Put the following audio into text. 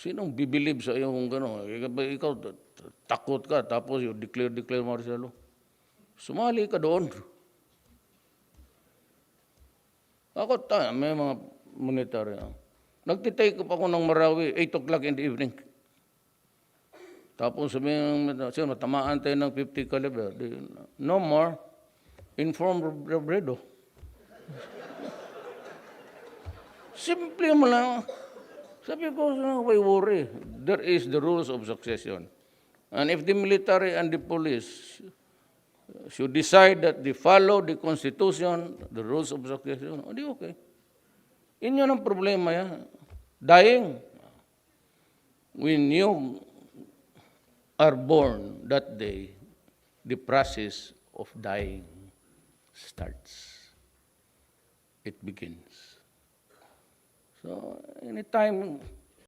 Sinong bibilib sa iyong gano'n? Ikaw, takot ka, tapos you declare, declare martial law. Sumali ka doon. Ako ta, may mga monetary. ah. Nagtitake up ako ng Marawi, 8 o'clock in the evening. Tapos sabihin, siya, matamaan tayo ng 50 caliber. No more. Inform Robredo. Simple mo lang. Sabi ko, why worry? There is the rules of succession. And if the military and the police should decide that they follow the constitution, the rules of succession, o di okay. Inyo ang problema yan. Dying. When you are born that day, the process of dying starts. It begins. So, anytime